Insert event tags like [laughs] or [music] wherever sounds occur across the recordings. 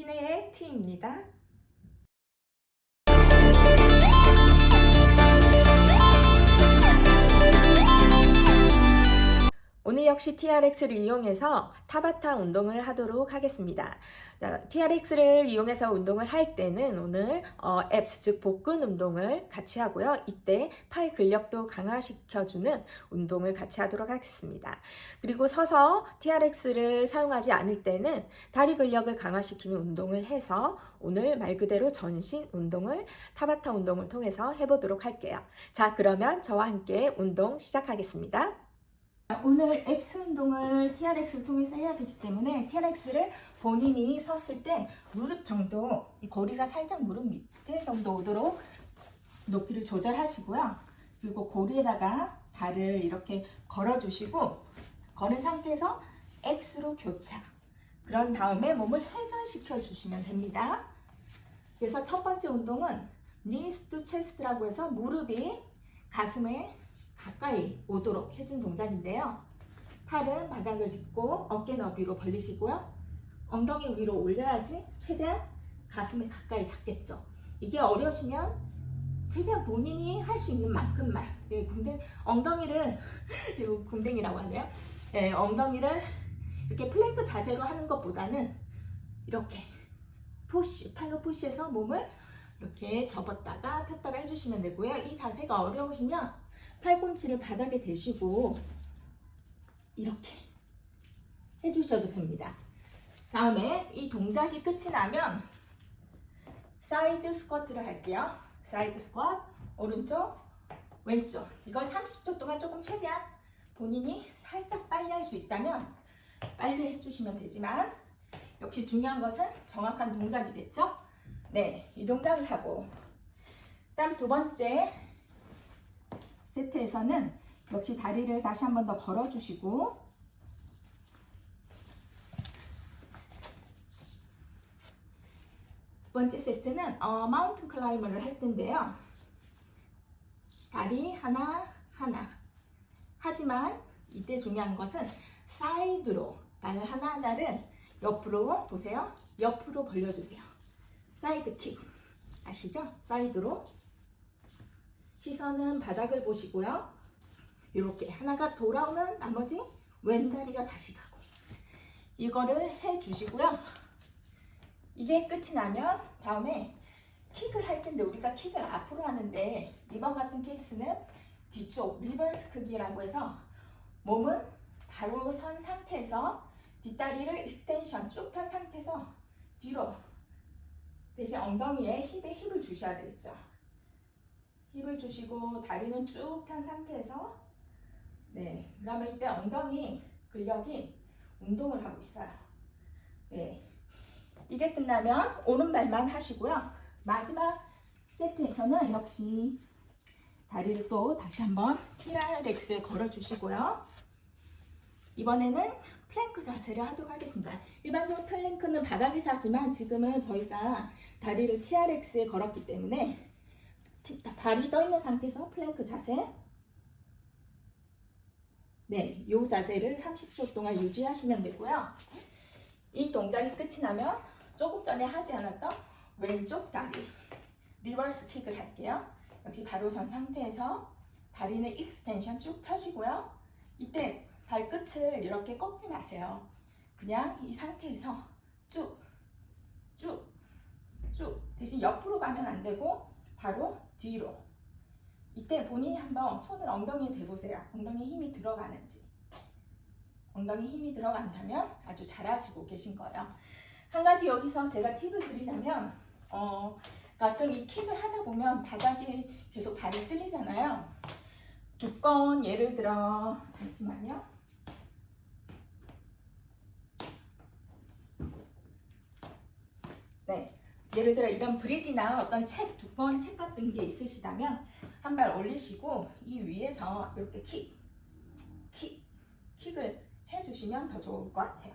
티네의 티입니다. 오늘 역시 TRX를 이용해서 타바타 운동을 하도록 하겠습니다. 자, TRX를 이용해서 운동을 할 때는 오늘 어, 앱스 즉 복근 운동을 같이 하고요. 이때 팔 근력도 강화시켜주는 운동을 같이 하도록 하겠습니다. 그리고 서서 TRX를 사용하지 않을 때는 다리 근력을 강화시키는 운동을 해서 오늘 말 그대로 전신 운동을 타바타 운동을 통해서 해보도록 할게요. 자, 그러면 저와 함께 운동 시작하겠습니다. 오늘 앱스 운동을 TRX를 통해서 해야 되기 때문에 TRX를 본인이 섰을 때 무릎 정도, 이 고리가 살짝 무릎 밑에 정도 오도록 높이를 조절하시고요. 그리고 고리에다가 발을 이렇게 걸어주시고 걸은 상태에서 X로 교차. 그런 다음에 몸을 회전시켜 주시면 됩니다. 그래서 첫 번째 운동은 knees to chest라고 해서 무릎이 가슴에 가까이 오도록 해준 동작인데요. 팔은 바닥을 짚고 어깨 너비로 벌리시고요. 엉덩이 위로 올려야지 최대한 가슴에 가까이 닿겠죠. 이게 어려우시면 최대한 본인이 할 수 있는 만큼만 네, 궁뎅, 엉덩이를 [laughs] 지금 궁뎅이라고 하네요. 네, 엉덩이를 이렇게 플랭크 자세로 하는 것보다는 이렇게 푸시 팔로 푸시해서 몸을 이렇게 접었다가 폈다가 해주시면 되고요. 이 자세가 어려우시면 팔꿈치를 바닥에 대시고 이렇게 해주셔도 됩니다. 다음에 이 동작이 끝이 나면 사이드 스쿼트를 할게요. 사이드 스쿼트 오른쪽 왼쪽 이걸 30초 동안 조금 최대한 본인이 살짝 빨리 할 수 있다면 빨리 해주시면 되지만 역시 중요한 것은 정확한 동작이겠죠? 네, 이 동작을 하고 그다음 두 번째 세트에서는 역시 다리를 다시 한 번 더 걸어주시고 두 번째 세트는 어, 마운틴 클라이머를 할 텐데요. 다리 하나 하나 하지만 이때 중요한 것은 사이드로 발을 하나하나를 옆으로 보세요. 옆으로 벌려주세요. 사이드 킥 아시죠? 사이드로 시선은 바닥을 보시고요. 이렇게 하나가 돌아오면 나머지 왼다리가 다시 가고 이거를 해 주시고요. 이게 끝이 나면 다음에 킥을 할 텐데 우리가 킥을 앞으로 하는데 이번 같은 케이스는 뒤쪽 리버스 크기라고 해서 몸은 바로 선 상태에서 뒷다리를 익스텐션 쭉 편 상태에서 뒤로 대신 엉덩이에 힙에 힙을 주셔야 되겠죠. 힙을 주시고 다리는 쭉 편 상태에서 네 그러면 이때 엉덩이 근력이 운동을 하고 있어요. 네 이게 끝나면 오른발만 하시고요. 마지막 세트에서는 역시 다리를 또 다시 한번 TRX에 걸어주시고요. 이번에는 플랭크 자세를 하도록 하겠습니다. 일반적으로 플랭크는 바닥에서 하지만 지금은 저희가 다리를 TRX에 걸었기 때문에 발이 떠 있는 상태에서 플랭크 자세. 네, 이 자세를 30초 동안 유지하시면 되고요. 이 동작이 끝이 나면 조금 전에 하지 않았던 왼쪽 다리 리버스 킥을 할게요. 역시 바로 선 상태에서 다리는 익스텐션 쭉 펴시고요. 이때 발끝을 이렇게 꺾지 마세요. 그냥 이 상태에서 쭉, 쭉, 쭉. 대신 옆으로 가면 안 되고 바로 뒤로. 이때 본인이 한번 손을 엉덩이에 대보세요. 엉덩이에 힘이 들어가는지. 엉덩이 힘이 들어간다면 아주 잘하시고 계신 거예요. 한 가지 여기서 제가 팁을 드리자면, 어, 가끔 이 킥을 하다 보면 바닥에 계속 발이 쓸리잖아요. 두꺼운 예를 들어, 잠시만요. 네. 예를 들어 이런 브릭이나 어떤 책, 두꺼운 책 같은 게 있으시다면 한 발 올리시고 이 위에서 이렇게 킥, 킥, 킥을 해주시면 더 좋을 것 같아요.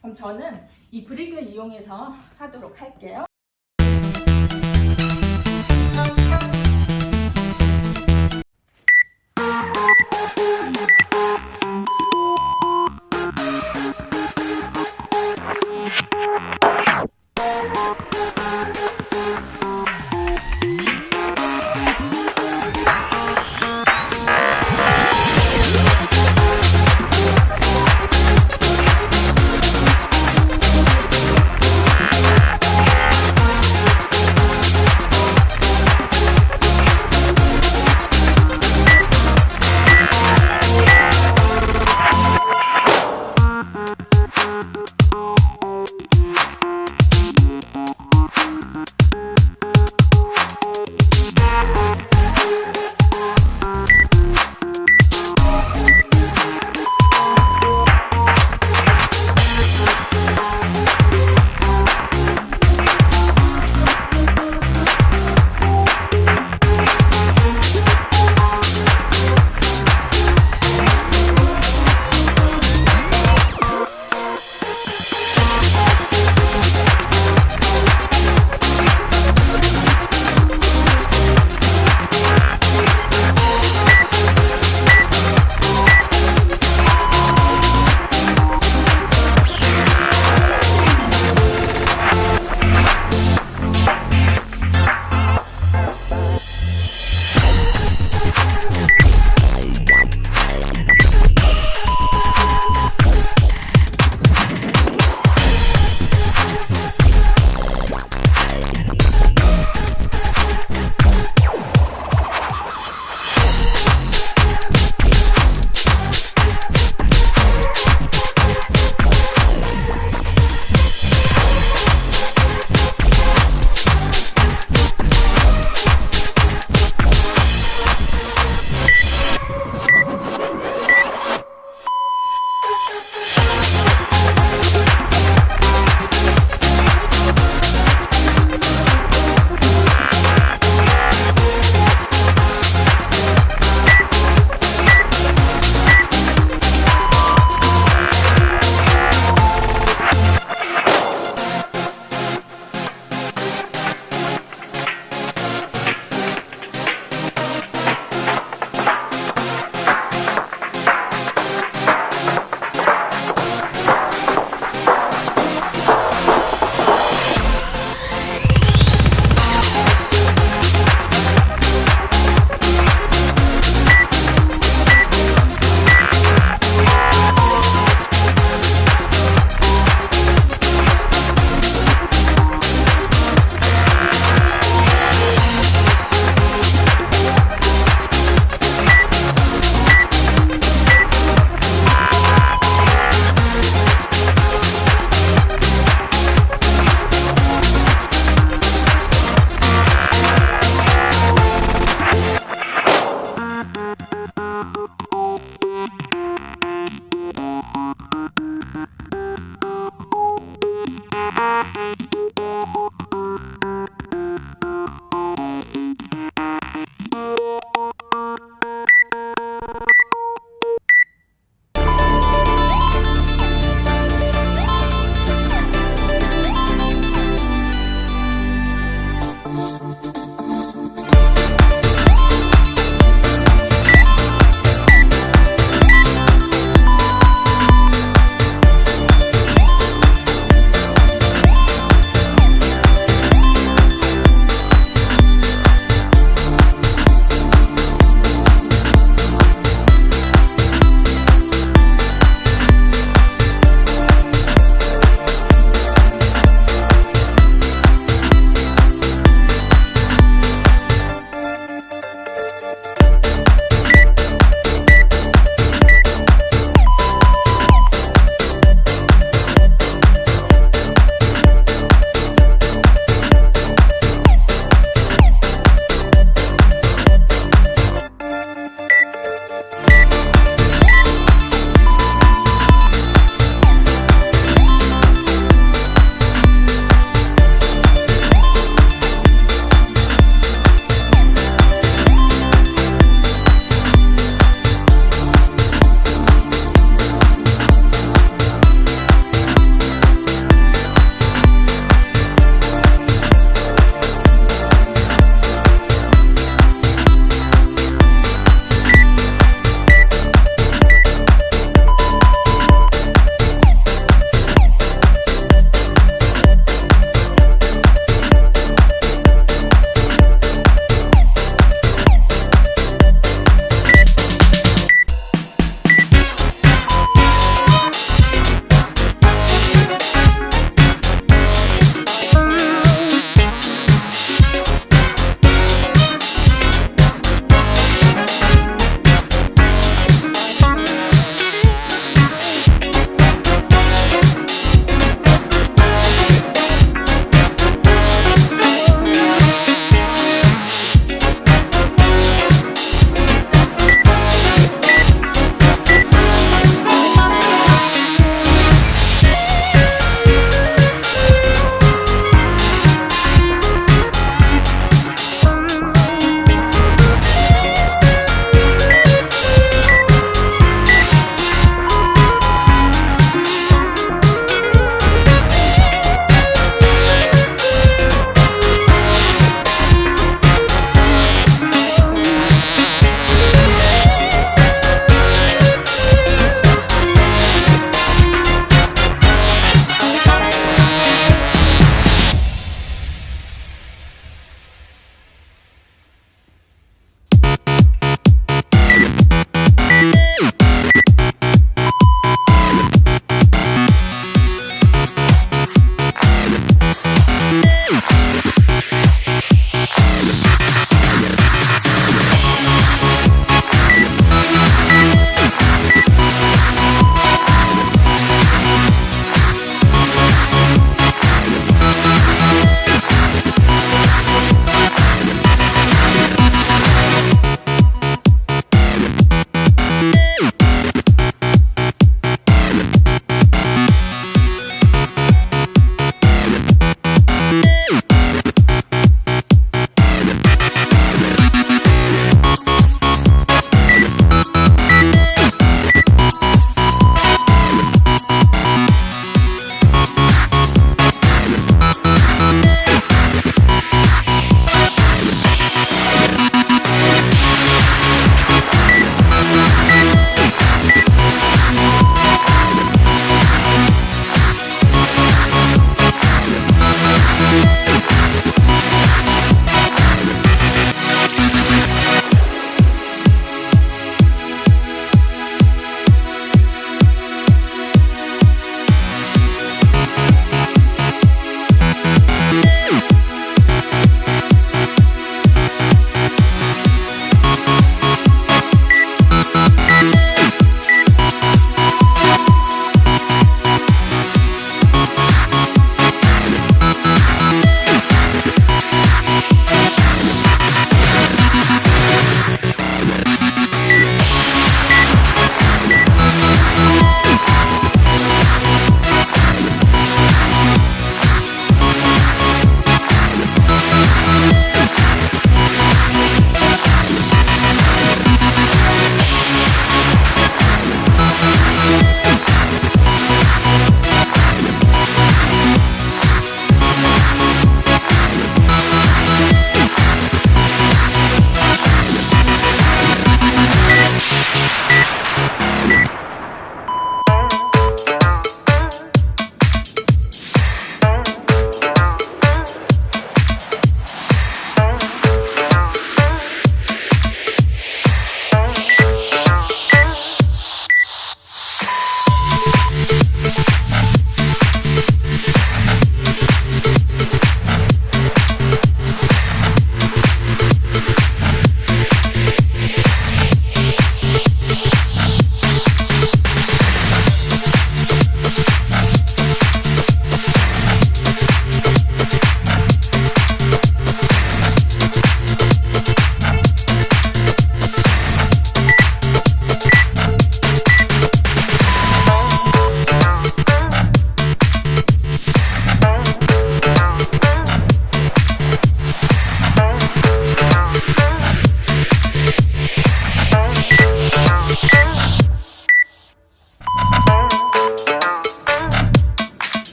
그럼 저는 이 브릭을 이용해서 하도록 할게요.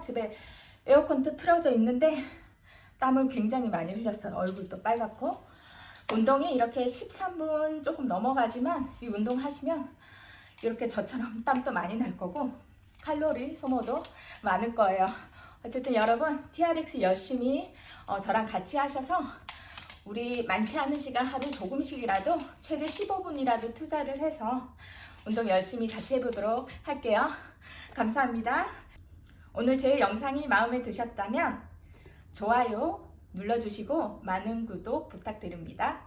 집에 에어컨도 틀어져 있는데 땀을 굉장히 많이 흘렸어요. 얼굴도 빨갛고 운동이 이렇게 13분 조금 넘어가지만 이 운동 하시면 이렇게 저처럼 땀도 많이 날 거고 칼로리 소모도 많을 거예요. 어쨌든 여러분 TRX 열심히 어, 저랑 같이 하셔서 우리 많지 않은 시간 하루 조금씩이라도 최대 15분이라도 투자를 해서 운동 열심히 같이 해보도록 할게요. 감사합니다. 오늘 제 영상이 마음에 드셨다면 좋아요 눌러주시고 많은 구독 부탁드립니다.